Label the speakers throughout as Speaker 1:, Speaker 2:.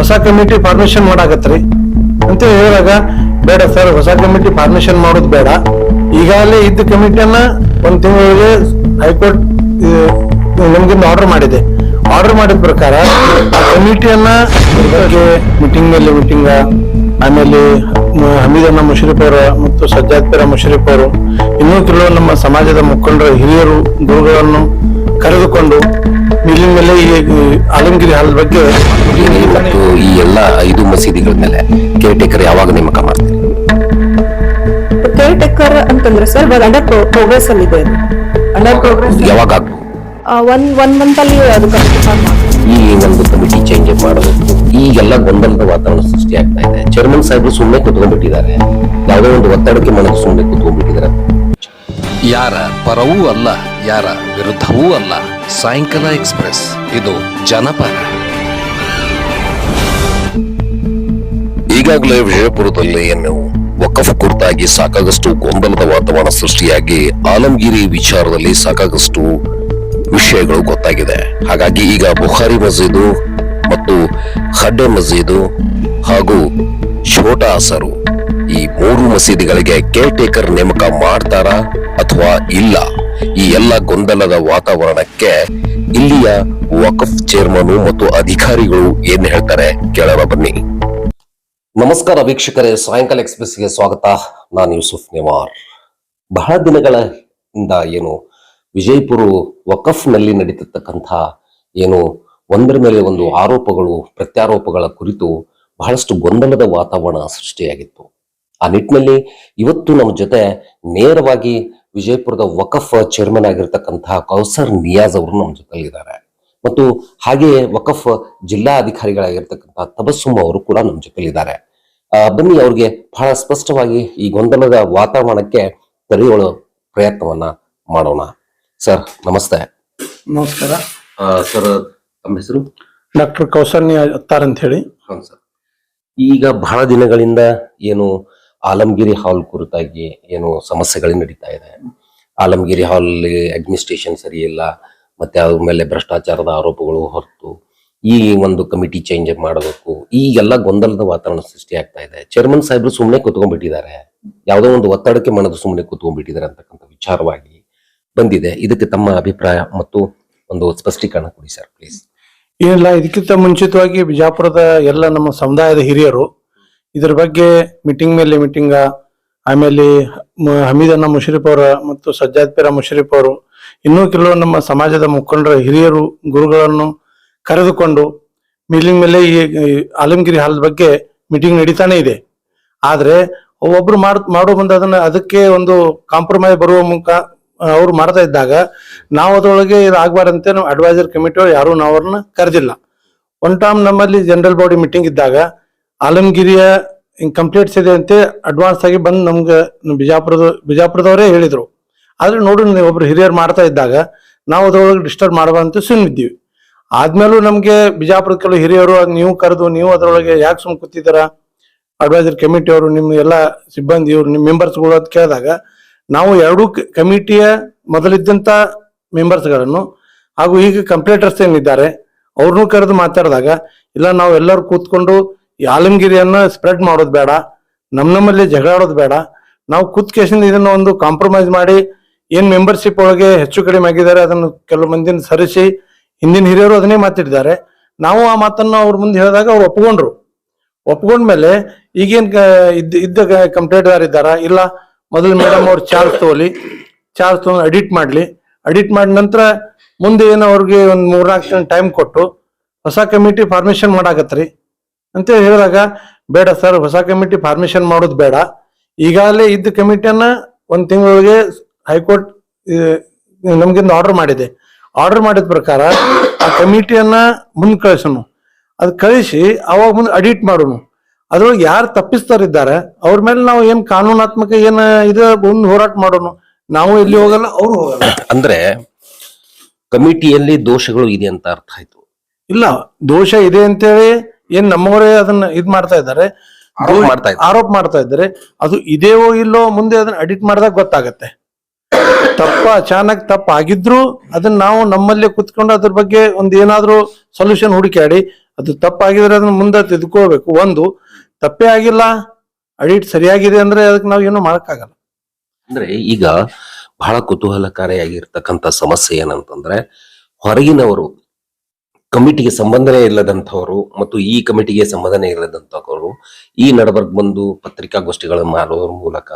Speaker 1: ಹೊಸ committee formation ಮಾಡಾಕತ್ರಿ. ಅಂತ ಹೇಳಿದಾಗ, ಬೇಡ ಸರ್ ಹೊಸ ಕಮಿಟಿ ಫಾರ್ಮೇಶನ್ ಮಾಡೋದು ಬೇಡ. ಈಗಾಗಲೇ ಇದ್ದ ಕಮಿಟಿಯನ್ನ ಒಂದ್ ತಿಂಗಳಿಗೆ ಹೈಕೋರ್ಟ್ ನಮ್ಗಿಂದ ಆರ್ಡರ್ ಮಾಡಿದೆ. ಆರ್ಡರ್ ಮಾಡಿದ ಪ್ರಕಾರ ಕಮಿಟಿಯನ್ನ ಮೀಟಿಂಗ್ ಮೇಲೆ ಮೀಟಿಂಗ್ ಆಮೇಲೆ ಹಮೀದಣ್ಣ ಮುಷರಿಫ್ ಅವರ ಮತ್ತು ಸಜ್ಜಾದ್ ಪೀರ ಮುಷರೀಫ್ ಅವರು, ಇನ್ನೂ ಕೆಲವು ನಮ್ಮ ಸಮಾಜದ ಮುಖಂಡರ, ಹಿರಿಯರು, ಗುರುಗಳನ್ನು ಕರೆದುಕೊಂಡು ಮೀಲಿನ ಮೇಲೆ ಈ ಆಲಮಗಿರಿ ಹಾಲ್ ಬಗ್ಗೆ
Speaker 2: ಮತ್ತು ಈ ಎಲ್ಲ ಐದು ಮಸೀದಿಗಳ ಮೇಲೆ ಕೇರ್ಟೇಕರ್ ಯಾವಾಗ ನೇಮಕ ಮಾಡ್ತೀರಿ?
Speaker 3: ಕೇರ್ಟೇಕರ್ ಅಂತಂದ್ರೆ ಸರ್ ಇವಾಗ ಅಂಡರ್ ಪ್ರೋಗ್ರೆಸ್ ಅಲ್ಲಿ ಇದೆ. ಅಂಡರ್ ಪ್ರೋಗ್ರೆಸ್
Speaker 2: ಯಾವಾಗ ಆಗ್ಬೋದು?
Speaker 3: ಒನ್ ಒನ್ ಮಂತ್ ಅಲ್ಲಿ ಅದು
Speaker 2: ಈ ಒಂದು ಕಮಿಟಿ ಚೇಂಜ್ ಮಾಡಬೇಕು? ಈಗೆಲ್ಲ ಗೊಂದಲದ ವಾತಾವರಣ ಸೃಷ್ಟಿ ಆಗ್ತಾ ಇದೆ. ಚೇರ್ಮನ್ ಸಾಹೇಬರು ಸುಮ್ಮನೆ ಕುತ್ಕೊಂಡ್ಬಿಟ್ಟಿದ್ದಾರೆ. ಯಾವುದೋ ಒಂದು ಒತ್ತಡಕ್ಕೆ ಮನಸ್ಸು ಸುಮ್ಮನೆ ಕುತ್ಕೊಂಡ್ಬಿಟ್ಟಿದ್ದಾರೆ.
Speaker 4: ಯಾರ ಪರವೂ ಅಲ್ಲ. ಯಾರ ವಿರುದ್ಧವೂ ಅಲ್ಲ. ಸಾಯಂಕಾಲ ಎಕ್ಸ್ಪ್ರೆಸ್. ಇದು ಜನಪರ.
Speaker 2: ಈಗಾಗಲೇ ವಿಜಯಪುರದಲ್ಲಿ ಏನು ವಕಫ್ ಕುರಿತಾಗಿ ಸಾಕಾಗಷ್ಟು ಗೊಂದಲದ ವಾತಾವರಣ ಸೃಷ್ಟಿಯಾಗಿ ಆಲಂಗಿರಿ ವಿಚಾರದಲ್ಲಿ ಸಾಕಾಗಷ್ಟು ವಿಷಯಗಳು ಗೊತ್ತಾಗಿದೆ. ಹಾಗಾಗಿ ಈಗ ಬುಖಾರಿ ಮಸೀದು ಮತ್ತು ಖಡ್ಡೆ ಮಸೀದು ಹಾಗೂ ಛೋಟಾ ಅಸರು ಈ ಮೂರು ಮಸೀದಿಗಳಿಗೆ ಕೇರ್ ಟೇಕರ್ ನೇಮಕ ಮಾಡ್ತಾರಾ ಅಥವಾ ಇಲ್ಲ? ಈ ಎಲ್ಲ ಗೊಂದಲದ ವಾತಾವರಣಕ್ಕೆ ಇಲ್ಲಿಯ ವಕಫ್ ಚೇರ್ಮನ್ ಮತ್ತು ಅಧಿಕಾರಿಗಳು ಏನ್ ಹೇಳ್ತಾರೆ ಕೇಳೋಣ ಬನ್ನಿ. ನಮಸ್ಕಾರ ವೀಕ್ಷಕರೇ, ಸಾಯಂಕಾಲ ಎಕ್ಸ್ಪ್ರೆಸ್ಗೆ ಸ್ವಾಗತ. ನಾನು ಯೂಸುಫ್ ನೆವಾರ್. ಬಹಳ ದಿನಗಳ ಇಂದ ಏನು ವಿಜಯಪುರ ವಕಫ್ನಲ್ಲಿ ನಡೀತಿರ್ತಕ್ಕಂಥ ಏನು ಒಂದರ ಮೇಲೆ ಒಂದು ಆರೋಪಗಳು, ಪ್ರತ್ಯಾರೋಪಗಳ ಕುರಿತು ಬಹಳಷ್ಟು ಗೊಂದಲದ ವಾತಾವರಣ ಸೃಷ್ಟಿಯಾಗಿತ್ತು. ಆ ನಿಟ್ಟಿನಲ್ಲಿ ಇವತ್ತು ನಮ್ಮ ಜೊತೆ ನೇರವಾಗಿ ವಿಜಯಪುರದ ವಕಫ್ ಚೇರ್ಮನ್ ಆಗಿರ್ತಕ್ಕಂತಹ ಕೌಸರ್ ನಿಯಾಜ್ ಅವರು ನಮ್ಮ ಜೊತೆಲಿದ್ದಾರೆ ಮತ್ತು ಹಾಗೆಯೇ ವಕಫ್ ಜಿಲ್ಲಾ ಅಧಿಕಾರಿಗಳಾಗಿರ್ತಕ್ಕಂತಹ ತಬಸ್ಸುಮ್ ಅವರು ಕೂಡ ನಮ್ಮ ಜೊತೆಲಿದ್ದಾರೆ ಬನ್ನಿ ಅವ್ರಿಗೆ ಬಹಳ ಸ್ಪಷ್ಟವಾಗಿ ಈ ಗೊಂದಲದ ವಾತಾವರಣಕ್ಕೆ ತೆರೆಯೋಳ ಪ್ರಯತ್ನವನ್ನ ಮಾಡೋಣ. ಸರ್ ನಮಸ್ತೆ.
Speaker 1: ನಮಸ್ಕಾರ.
Speaker 2: ಸರ್ ತಮ್ಮ ಹೆಸರು?
Speaker 1: ಡಾಕ್ಟರ್ ಕೌಸನ್ಯ ಅತ್ತಾರ್ ಅಂತ ಹೇಳಿ.
Speaker 2: ಹೌದು ಸರ್. ಈಗ ಬಹಳ ದಿನಗಳಿಂದ ಏನು ಆಲಮಗಿರಿ ಹಾಲ್ ಕುರಿತಾಗಿ ಏನು ಸಮಸ್ಯೆಗಳು ನಡೀತಾ ಇದೆ. ಆಲಮಗಿರಿ ಹಾಲ್ ಅಡ್ಮಿನಿಸ್ಟ್ರೇಷನ್ ಸರಿ ಇಲ್ಲ, ಮತ್ತೆ ಅದ್ರ ಮೇಲೆ ಭ್ರಷ್ಟಾಚಾರದ ಆರೋಪಗಳು ಹೊರತು ಈ ಒಂದು ಕಮಿಟಿ ಚೇಂಜ್ ಮಾಡಬೇಕು. ಈ ಎಲ್ಲ ಗೊಂದಲದ ವಾತಾವರಣ ಸೃಷ್ಟಿ ಆಗ್ತಾ ಇದೆ. ಚೇರ್ಮನ್ ಸಾಹೇಬ್ರು ಸುಮ್ಮನೆ ಕುತ್ಕೊಂಡ್ಬಿಟ್ಟಿದ್ದಾರೆ. ಯಾವುದೋ ಒಂದು ಒತ್ತಡಕ್ಕೆ ಮನದ ಸುಮ್ಮನೆ ಕುತ್ಕೊಂಡ್ಬಿಟ್ಟಿದ್ದಾರೆ ಅಂತಕ್ಕಂಥ ವಿಚಾರವಾಗಿ ಬಂದಿದೆ. ಇದಕ್ಕೆ ತಮ್ಮ ಅಭಿಪ್ರಾಯ ಮತ್ತು ಒಂದು ಸ್ಪಷ್ಟೀಕರಣ ಕೊಡಿ ಸರ್ ಪ್ಲೀಸ್
Speaker 1: ಏನಿಲ್ಲ ಇದಕ್ಕಿಂತ ಮುಂಚಿತವಾಗಿ ಬಿಜಾಪುರದ ಎಲ್ಲ ನಮ್ಮ ಸಮುದಾಯದ ಹಿರಿಯರು ಇದ್ರ ಬಗ್ಗೆ ಮೀಟಿಂಗ್ ಮೇಲೆ ಮೀಟಿಂಗ ಆಮೇಲೆ ಹಮೀದ್ ಅನ್ನ ಮುಷರೀಫ್ ಅವರ ಮತ್ತು ಸಜ್ಜಾದ್ ಪೀರ ಮುಷರೀಫ್ ಅವರು, ಇನ್ನೂ ಕೆಲವು ನಮ್ಮ ಸಮಾಜದ ಮುಖಂಡರ, ಹಿರಿಯರು, ಗುರುಗಳನ್ನು ಕರೆದುಕೊಂಡು ಮೀಟಿಂಗ್ ಮೇಲೆ ಈ ಆಲಮಗಿರಿ ಹಾಲ್ ಬಗ್ಗೆ ಮೀಟಿಂಗ್ ನಡೀತಾನೆ ಇದೆ. ಆದರೆ ಒಬ್ಬೊಬ್ರು ಮಾಡ್ ಮುಂದೆ ಅದನ್ನ ಅದಕ್ಕೆ ಒಂದು ಕಾಂಪ್ರಮೈಸ್ ಬರುವ ಮುಖ ಅವ್ರು ಮಾಡ್ತಾ ಇದ್ದಾಗ ನಾವು ಅದರೊಳಗೆ ಇದು ಆಗ್ಬಾರಂತೆ ನಾವು ಅಡ್ವೈಸರ್ ಕಮಿಟಿ ಯಾರು ನಾವು ಅವ್ರನ್ನ ಕರೆದಿಲ್ಲ. ಒನ್ ಟೈಮ್ ನಮ್ಮಲ್ಲಿ ಜನರಲ್ ಬಾಡಿ ಮೀಟಿಂಗ್ ಇದ್ದಾಗ ಆಲಮಗಿರಿಯ ಕಂಪ್ಲೇಂಟ್ಸ್ ಇದೆ ಅಂತ ಅಡ್ವಾನ್ಸ್ ಆಗಿ ಬಂದು ನಮ್ಗೆ ಬಿಜಾಪುರದ, ಬಿಜಾಪುರದವರೇ ಹೇಳಿದರು. ಆದ್ರೆ ನೋಡು ನೀವು ಒಬ್ರು ಹಿರಿಯರು ಮಾಡ್ತಾ ಇದ್ದಾಗ, ನಾವು ಅದರೊಳಗೆ ಡಿಸ್ಟರ್ಬ್ ಮಾಡಬಾರಂತ ಸುಮ್ಮಿದ್ದೀವಿ ಆದ್ಮೇಲೂ ನಮಗೆ ಬಿಜಾಪುರದ ಕೆಲವು ಹಿರಿಯರು ನೀವು ಕರೆದು, ನೀವು ಅದರೊಳಗೆ ಯಾಕೆ ಸುಮ್ ಕೂತಿದ್ದೀರ? ಅಡ್ವೈಸರ್ ಕಮಿಟಿಯವರು ನಿಮ್ಮ ಎಲ್ಲ ಸಿಬ್ಬಂದಿ ಇವರು ನಿಮ್ಮ ಮೆಂಬರ್ಸ್ಗಳು ಅಂತ ಕೇಳಿದಾಗ, ನಾವು ಎರಡೂ ಕಮಿಟಿಯ ಮೊದಲಿದ್ದಂಥ ಮೆಂಬರ್ಸ್ಗಳನ್ನು ಹಾಗೂ ಈಗ ಕಂಪ್ಲೇಟರ್ಸ್ ಏನಿದ್ದಾರೆ ಅವ್ರನ್ನೂ ಕರೆದು ಮಾತಾಡಿದಾಗ, ಇಲ್ಲ ನಾವು ಎಲ್ಲರೂ ಕೂತ್ಕೊಂಡು ಈ ಆಲಮಗಿರಿಯನ್ನ ಸ್ಪ್ರೆಡ್ ಮಾಡೋದು ಬೇಡ, ನಮ್ ನಮ್ಮಲ್ಲಿ ಜಗಳಾಡೋದು ಬೇಡ. ನಾವು ಕೂತ್ ಕೇಸಿಂದ ಇದನ್ನ ಒಂದು ಕಾಂಪ್ರಮೈಸ್ ಮಾಡಿ, ಏನ್ ಮೆಂಬರ್ಶಿಪ್ ಒಳಗೆ ಹೆಚ್ಚು ಕಡಿಮೆ ಆಗಿದ್ದಾರೆ ಅದನ್ನು ಕೆಲವು ಮಂದಿನ ಸರಿಸಿ, ಹಿಂದಿನ ಹಿರಿಯರು ಅದನ್ನೇ ಮಾತಿಟ್ಟಿದ್ದಾರೆ. ನಾವು ಆ ಮಾತನ್ನ ಅವ್ರ ಮುಂದೆ ಹೇಳಿದಾಗ ಅವ್ರು ಒಪ್ಕೊಂಡ್ರು. ಒಪ್ಕೊಂಡ್ಮೇಲೆ ಈಗೇನ್ ಇದ್ದ ಇದ್ದ ಕಂಪ್ಲೇಂಟ್ದಾರ ಇದ್ದಾರ? ಇಲ್ಲ, ಮೊದಲು ಮೇಡಮ್ ಅವ್ರು ಚಾರ್ಜ್ ತಗೋಲಿ ಚಾರ್ಜ್ ತಗೊಂಡು ಅಡಿಟ್ ಮಾಡ್ಲಿ. ಅಡಿಟ್ ಮಾಡಿದ ನಂತರ ಮುಂದೆ ಏನು ಅವ್ರಿಗೆ ಒಂದು ಮೂರ್ನಾಲ್ಕು ಜನ ಟೈಮ್ ಕೊಟ್ಟು ಹೊಸ ಕಮಿಟಿ ಫಾರ್ಮೇಶನ್ ಮಾಡಾಕತ್ರಿ. ಅಂತ ಹೇಳಿದಾಗ ಬೇಡ ಸರ್ ಹೊಸ ಕಮಿಟಿ ಫಾರ್ಮೇಶನ್ ಮಾಡೋದು ಬೇಡ. ಈಗಾಗಲೇ ಇದ್ದ ಕಮಿಟಿಯನ್ನ ಒಂದು ತಿಂಗಳಿಗೆ ಹೈಕೋರ್ಟ್ ನಮ್ಗಿಂದ ಆರ್ಡರ್ ಮಾಡಿದೆ. ಆರ್ಡರ್ ಮಾಡಿದ ಪ್ರಕಾರ ಆ ಕಮಿಟಿಯನ್ನ ಮುಂದೆ ಕಳಿಸೋನು. ಅದು ಕಳಿಸಿ ಅವಾಗ ಮುಂದೆ ಅಡಿಟ್ ಮಾಡೋನು. ಅದ್ರೊಳಗೆ ಯಾರು ತಪ್ಪಿಸ್ತಾರಿದ್ದಾರೆ ಅವ್ರ ಮೇಲೆ ನಾವು ಏನು ಕಾನೂನಾತ್ಮಕ ಏನು ಇದು ಮುಂದೆ ಹೋರಾಟ ಮಾಡೋನು? ನಾವು ಎಲ್ಲಿ ಹೋಗಲ್ಲ ಅವ್ರು ಹೋಗಲ್ಲ.
Speaker 2: ಅಂದ್ರೆ ಕಮಿಟಿಯಲ್ಲಿ ದೋಷಗಳು ಇದೆ ಅಂತ ಅರ್ಥ ಆಯ್ತು.
Speaker 1: ಇಲ್ಲ ದೋಷ ಇದೆ ಅಂತೇಳಿ ಏನ್ ನಮ್ಮವರೇ ಅದನ್ನ ಇದ್ ಮಾಡ್ತಾ ಇದ್ದಾರೆ?
Speaker 2: ಆರೋಪ ಮಾಡ್ತಾ ಇದ್ದಾರೆ.
Speaker 1: ಆರೋಪ ಮಾಡ್ತಾ ಇದ್ದಾರೆ. ಅದು ಇದೆಯೋ ಇಲ್ಲೋ ಮುಂದೆ ಅದನ್ನ ಅಡಿಟ್ ಮಾಡಿದಾಗ ಗೊತ್ತಾಗತ್ತೆ. ತಪ್ಪ ಅಚಾನಕ್ ತಪ್ಪ ಆಗಿದ್ರು ಅದನ್ನ ನಾವು ನಮ್ಮಲ್ಲೇ ಕುತ್ಕೊಂಡು ಅದ್ರ ಬಗ್ಗೆ ಒಂದ್ ಏನಾದ್ರೂ ಸೊಲ್ಯೂಷನ್ ಹುಡುಕಾಡಿ ಅದು ತಪ್ಪಾಗಿದ್ರೆ ಅದನ್ನ ಮುಂದೆ ತಿದ್ಕೋಬೇಕು ಒಂದು ತಪ್ಪೇ ಆಗಿಲ್ಲ ಅಡಿಟ್ ಸರಿಯಾಗಿದೆ ಅಂದ್ರೆ ಅದಕ್ಕೆ ನಾವು ಏನು ಮಾಡಕ್ಕಾಗಲ್ಲ.
Speaker 2: ಅಂದ್ರೆ ಈಗ ಬಹಳ ಕುತೂಹಲಕಾರಿಯಾಗಿರ್ತಕ್ಕಂಥ ಸಮಸ್ಯೆ ಏನಂತಂದ್ರೆ ಹೊರಗಿನವರು ಕಮಿಟಿಗೆ ಸಂಬಂಧನೇ ಇಲ್ಲದಂಥವರು ಮತ್ತು ಈ ಕಮಿಟಿಗೆ ಸಂಬಂಧನೇ ಇಲ್ಲದಂಥವರು ಈ ನಡಬರ್ಕ್ ಬಂದು ಪತ್ರಿಕಾಗೋಷ್ಠಿಗಳನ್ನು ಮಾಡೋದ್ರ ಮೂಲಕ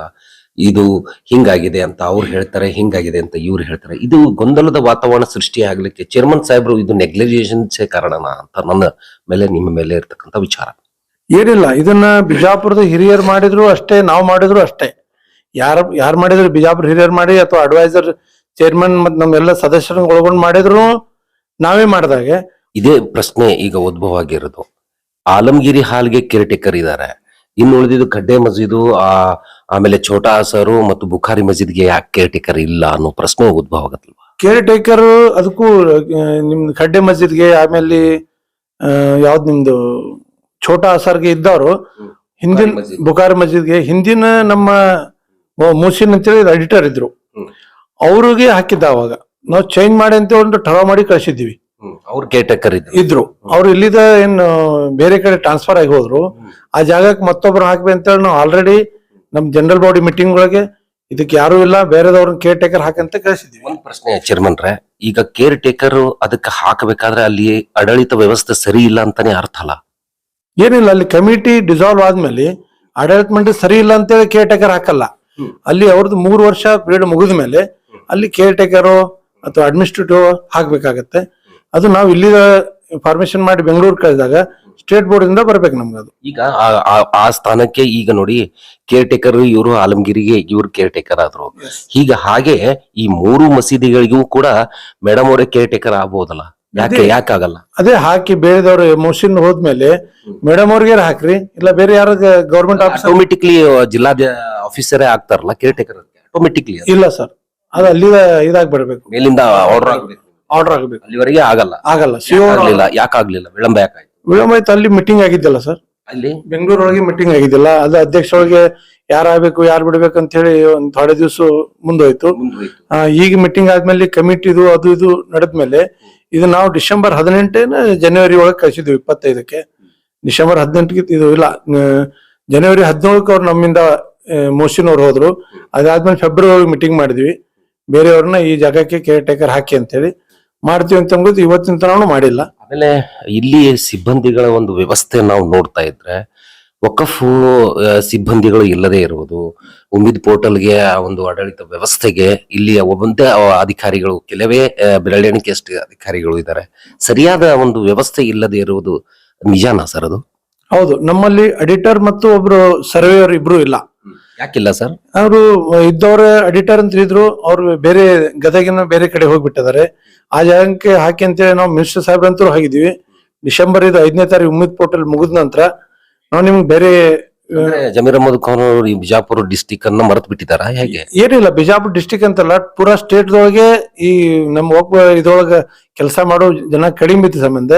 Speaker 2: ಇದು ಹಿಂಗಾಗಿದೆ ಅಂತ ಅವ್ರು ಹೇಳ್ತಾರೆ, ಹಿಂಗಾಗಿದೆ ಅಂತ ಇವ್ರು ಹೇಳ್ತಾರೆ. ಇದು ಗೊಂದಲದ ವಾತಾವರಣ ಸೃಷ್ಟಿ ಆಗ್ಲಿಕ್ಕೆ ಚೇರ್ಮನ್ ಸಾಹೇಬ್ರು ಇದು ನೆಗ್ಲಿಜೆನ್ಸ್ ಕಾರಣನ ಅಂತ ನನ್ನ ಮೇಲೆ, ನಿಮ್ಮ ಮೇಲೆ ಇರ್ತಕ್ಕಂಥ ವಿಚಾರ.
Speaker 1: ಏನಿಲ್ಲ, ಇದನ್ನ ಬಿಜಾಪುರದ ಹಿರಿಯರು ಮಾಡಿದ್ರು ಅಷ್ಟೇ, ನಾವು ಮಾಡಿದ್ರು ಅಷ್ಟೇ. ಯಾರ, ಯಾರು ಮಾಡಿದ್ರು ಬಿಜಾಪುರ ಹಿರಿಯರು ಮಾಡಿ ಅಥವಾ ಅಡ್ವೈಸರ್, ಚೇರ್ಮನ್ ಮತ್ತೆ ನಮ್ಮೆಲ್ಲ ಸದಸ್ಯರನ್ನ ಒಳಗೊಂಡು ಮಾಡಿದ್ರು, ನಾವೇ ಮಾಡಿದಾಗೆ.
Speaker 2: ಇದೇ ಪ್ರಶ್ನೆ ಈಗ ಉದ್ಭವ ಆಗಿರೋದು ಆಲಮಗಿರಿ ಹಾಲ್ಗೆ ಕೇರ್ ಟೇಕರ್ ಇದ್ದಾರೆ ಇನ್ನು ಉಳಿದಿದ್ದು ಖಡ್ಡೆ ಮಸೀದು ಆ ಆಮೇಲೆ ಛೋಟಾ ಸರು ಮತ್ತು ಬುಖಾರಿ ಮಸೀದ್ಗೆ ಯಾಕೆ ಕೇರ್ ಟೇಕರ್ ಇಲ್ಲ ಅನ್ನೋ ಪ್ರಶ್ನೆ ಉದ್ಭವ ಆಗತ್ತಲ್ವಾ
Speaker 1: ಕೇರ್ ಟೇಕರ್ ಅದಕ್ಕೂ ನಿಮ್ಮ ನಿಮ್ದು ಖಡ್ಡೆ ಮಸೀದ್ಗೆ ಆಮೇಲೆ ಆ, ಯಾವ್ದ್ ನಿಮ್ದು ಛೋಟಾ ಅಸರ್ಗೆ ಇದ್ದವರು ಹಿಂದಿನ
Speaker 2: ಬುಖಾರಿ ಮಸೀದ್ಗೆ
Speaker 1: ಬುಖಾರಿ ಮಸ್ಜಿದ್ಗೆ ಹಿಂದಿನ ನಮ್ಮ ಮೊ- ಮೂಸಿನ್ ಅಂತೇಳಿ ಎಡಿಟರ್ ಇದ್ರು.
Speaker 2: ಹ್ಮ್.
Speaker 1: ಅವ್ರಿಗೆ ಹಾಕಿದ್ದ ಅವಾಗ. ನಾವು ಚೇಂಜ್ ಮಾಡಿ ಅಂತ ಒಂದು ಠರ ಮಾಡಿ ಕಳ್ಸಿದ್ವಿ
Speaker 2: ಅವ್ರು ಕೇರ್ ಟೇಕರ್ ಇದ್ರು.
Speaker 1: ಇದ್ರು. ಅವ್ರು ಇಲ್ಲಿದ ಏನು ಬೇರೆ ಕಡೆ ಟ್ರಾನ್ಸ್ಫರ್ ಆಗಿ ಹೋದ್ರು. ಆ ಜಾಗಕ್ಕೆ ಮತ್ತೊಬ್ರು ಹಾಕ್ಬೇಕು ಅಂತೇಳಿ ನಾವು ಆಲ್ರೆಡಿ ನಮ್ ಜನರಲ್ ಬಾಡಿ ಮೀಟಿಂಗ್ ಒಳಗೆ ಇದಕ್ಕೆ ಯಾರು ಇಲ್ಲ ಬೇರೆದವ್ರನ್ನ ಕೇರ್ ಟೇಕರ್ ಹಾಕಂತ ಕಳಿಸಿದ್ವಿ.
Speaker 2: ಒಂದ್ ಪ್ರಶ್ನೆ ಚೇರ್ಮನ್ರೆ ಈಗ ಕೇರ್ ಟೇಕರ್ ಅದಕ್ಕೆ ಹಾಕಬೇಕಾದ್ರೆ ಅಲ್ಲಿ ಆಡಳಿತ ವ್ಯವಸ್ಥೆ ಸರಿ ಇಲ್ಲ ಅಂತಾನೆ ಅರ್ಥ ಅಲ್ಲ?
Speaker 1: ಏನಿಲ್ಲ ಅಲ್ಲಿ ಕಮಿಟಿ ಡಿಸಾಲ್ವ್ ಆದ್ಮೇಲೆ ಆಡಳಿತ ಮಂಡಳಿ ಸರಿ ಇಲ್ಲ ಅಂತೇಳಿ ಕೇರ್ ಟೇಕರ್ ಹಾಕಲ್ಲ ಅಲ್ಲಿ ಅವ್ರದ್ದು ಮೂರು ವರ್ಷ ಪೀರಿಯಡ್ ಮುಗಿದ ಮೇಲೆ ಅಲ್ಲಿ ಕೇರ್ ಟೇಕರು ಅಥವಾ ಅಡ್ಮಿನಿಸ್ಟ್ರೇಟಿವ್ ಹಾಕ್ಬೇಕಾಗತ್ತೆ. ಅದು ನಾವು ಇಲ್ಲಿ ಫಾರ್ಮೇಶನ್ ಮಾಡಿ ಬೆಂಗಳೂರು ಕಳೆದಾಗ ಸ್ಟೇಟ್ ಬೋರ್ಡ್ ಇಂದ ಬರ್ಬೇಕು ನಮ್ಗೆ ಅದು.
Speaker 2: ಈಗ ಆ- ಆ- ಆ ಸ್ಥಾನಕ್ಕೆ ಈಗ ನೋಡಿ ಕೇರ್ ಟೇಕರ್ ಇವರು ಆಲಮಗಿರಿಗೆ ಇವರು ಕೇರ್ ಟೇಕರ್ ಆದ್ರು ಈಗ ಹಾಗೆ ಈ ಮೂರು ಮಸೀದಿಗಳಿಗೂ ಕೂಡ ಮೇಡಮ್ ಅವರೇ ಕೇರ್ ಟೇಕರ್ ಆಗ್ಬೋದಲ್ಲ? ಯಾಕೆ
Speaker 1: ಅದೇ.
Speaker 2: ಯಾಕಾಗಲ್ಲ?
Speaker 1: ಅದೇ ಹಾಕಿ ಬೇರೆದವ್ರು ಮೋಷನ್ ಹೋದ್ಮೇಲೆ ಮೇಡಮ್ ಅವ್ರಿಗೆ ಹಾಕ್ರಿ? ಇಲ್ಲ ಬೇರೆ ಯಾರು ಗೌರ್ಮೆಂಟ್ ಆಫೀಸರ್
Speaker 2: ಆಟೋಮೆಟಿಕ್ಲಿ ಜಿಲ್ಲಾ ಆಫೀಸರೇ ಆಗ್ತಾರಲ್ಲ ಕೇರ್ ಟೇಕರ್ ಆಟೋಮೆಟಿಕ್ಲಿ
Speaker 1: ಇಲ್ಲ ಸರ್ ಅದು ಅಲ್ಲಿ ಇದಾಗಿ ಬರ್ಬೇಕು
Speaker 2: ಮೇಲಿಂದ ಆರ್ಡರ್ ಆಗ್ಬೇಕು
Speaker 1: ಆರ್ಡರ್ ಆಗಬೇಕು.
Speaker 2: ಅಲ್ಲಿವರೆಗೆ ಆಗಲ್ಲ.
Speaker 1: ಆಗಲ್ಲ
Speaker 2: ಆಗ್ಲಿಲ್ಲ ಯಾಕಾಗ್ಲಿಲ್ಲ ವಿಳಂಬ ಯಾಕಾಯ್ತು
Speaker 1: ವಿಳಂಬ ಆಯ್ತು ಅಲ್ಲಿ ಮೀಟಿಂಗ್ ಆಗಿದ್ದಿಲ್ಲ ಸರ್
Speaker 2: ಅಲ್ಲಿ?
Speaker 1: ಬೆಂಗಳೂರೊಳಗೆ ಮೀಟಿಂಗ್ ಆಗಿದ್ದಿಲ್ಲ. ಅದು ಅಧ್ಯಕ್ಷರೊಳಗೆ ಯಾರು ಆಗ್ಬೇಕು ಯಾರು ಬಿಡ್ಬೇಕು ಅಂತ ಹೇಳಿ ಒಂದ್ ಥೋಡೆ ದಿವಸ ಮುಂದೋಯ್ತು. ಈಗ ಮೀಟಿಂಗ್ ಆದ್ಮೇಲೆ ಕಮಿಟಿದು ಅದು ಇದು ನಡೆದ್ಮೇಲೆ ಇದು ನಾವು ಡಿಸೆಂಬರ್ ಹದಿನೆಂಟೇನ ಜನವರಿ ಒಳಗೆ ಕಳಿಸಿದ್ವಿ ಇಪ್ಪತ್ತೈದಕ್ಕೆ. ಡಿಸೆಂಬರ್ ಹದಿನೆಂಟಕ್ಕೆ ಇದು ಇಲ್ಲ ಜನವರಿ ಹದಿನೇಳಕ್ಕೆ ಅವ್ರು ನಮ್ಮಿಂದ ಮೋಷನ್ ಅವ್ರು ಹೋದ್ರು. ಅದಾದ್ಮೇಲೆ ಫೆಬ್ರವರಿ ಮೀಟಿಂಗ್ ಮಾಡಿದ್ವಿ. ಬೇರೆಯವ್ರನ್ನ ಈ ಜಾಗಕ್ಕೆ ಕೇರ್ ಟೇಕರ್ ಹಾಕಿ ಅಂತ ಹೇಳಿ. ಮಾಡ್ತೀವಿ ಅಂತ ಅಂದ್ಬಿಟ್ಟು ಇವತ್ತಿನ ತನಕ ಮಾಡಿಲ್ಲ.
Speaker 2: ಆಮೇಲೆ ಇಲ್ಲಿ ಸಿಬ್ಬಂದಿಗಳ ಒಂದು ವ್ಯವಸ್ಥೆ ನಾವು ನೋಡ್ತಾ ಇದ್ರೆ ವಕಫ್ ಸಿಬ್ಬಂದಿಗಳು ಇಲ್ಲದೆ ಇರುವುದು. ಉಮ್ಮಿದ್ ಪೋರ್ಟಲ್ಗೆ ಆ ಒಂದು ಆಡಳಿತ ವ್ಯವಸ್ಥೆಗೆ ಇಲ್ಲಿಯ ಒಂದೇ ಅಧಿಕಾರಿಗಳು ಕೆಲವೇ ಆ, ಬೆರಳೆಣಿಕೆಯಷ್ಟು ಅಧಿಕಾರಿಗಳು ಇದ್ದಾರೆ. ಸರಿಯಾದ ಒಂದು ವ್ಯವಸ್ಥೆ ಇಲ್ಲದೆ ಇರುವುದು ನಿಜಾನಾ ಸರ್ ಅದು?
Speaker 1: ಹೌದು. ನಮ್ಮಲ್ಲಿ ಅಡಿಟರ್ ಮತ್ತು ಒಬ್ರು ಸರ್ವೇಯರ್ ಇಬ್ರು ಇಲ್ಲ.
Speaker 2: ಯಾಕಿಲ್ಲ ಸರ್?
Speaker 1: ಅವರು ಇದ್ದವ್ರ ಅಡಿಟರ್ ಅಂತ ಇದ್ರು ಅವ್ರು ಬೇರೆ ಗದಗಿನ ಬೇರೆ ಕಡೆ ಹೋಗ್ಬಿಟ್ಟಿದ್ದಾರೆ. ಆ ಜಾಗಕ್ಕೆ ಹಾಕಿ ಅಂತೇಳಿ ನಾವು ಮಿನಿಸ್ಟರ್ ಸಾಹೇಬ್ರಂತೂ ಹಾಕಿದ್ವಿ ಡಿಸೆಂಬರ್ ಇದು ಐದನೇ ತಾರೀಕು ಉಮ್ಮಿದ್ ಪೋರ್ಟಲ್ ಮುಗಿದ ನಂತರ ನಾವು ನಿಮ್ಗೆ ಬೇರೆ
Speaker 2: ಜಮೀರ್ ಅಹಮದ್ ಖಾನ್ ಅವರು ಈ ಬಿಜಾಪುರ ಡಿಸ್ಟಿಕ್ ಅನ್ನ ಮರೆತು ಬಿಟ್ಟಿದಾರ ಹೇಗೆ?
Speaker 1: ಏನಿಲ್ಲ ಬಿಜಾಪುರ ಡಿಸ್ಟಿಕ್ ಅಂತಲ್ಲ ಪೂರಾ ಸ್ಟೇಟ್ ದೊಳಗೆ ಈ ನಮ್ಮ ಒಬ್ಬ ಇದ್ರೊಳಗ ಕೆಲಸ ಮಾಡೋ ಜನ ಕಡಿಮೆ ಇತ್ತು ಸಂಬಂಧ